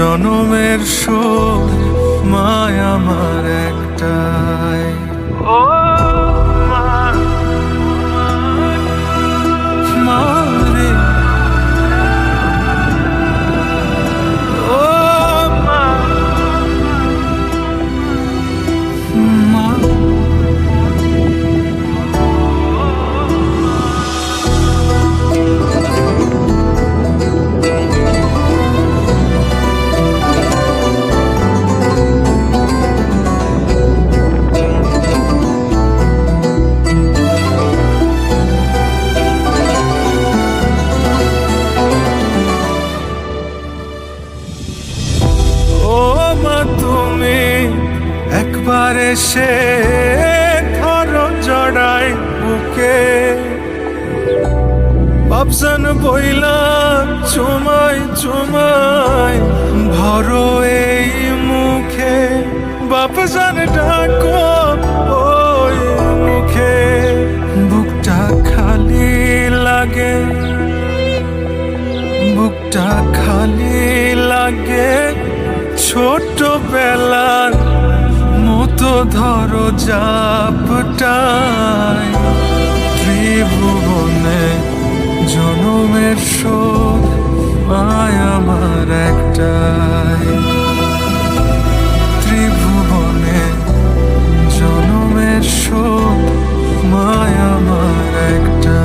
জনমের শোক মায় আমার একটাই। ও একবার সে ধরো জড়াই বুকে। বাবসান বইলা, চুমাই চুমাই ভরো এই মুখে। বাপসান ডাকো, ওই মুখে। বুকটা খালি লাগে। বুকটা খালি লাগে ধরো জাপটায় ত্রিভুবনে জনমের শোধ আয় আমার একটাই। ত্রিভুবনে জনমের শোধ মায় আমার একটা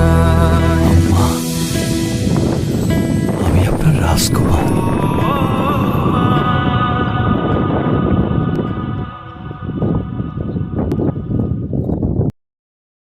আমি আপনার রাজকুমার।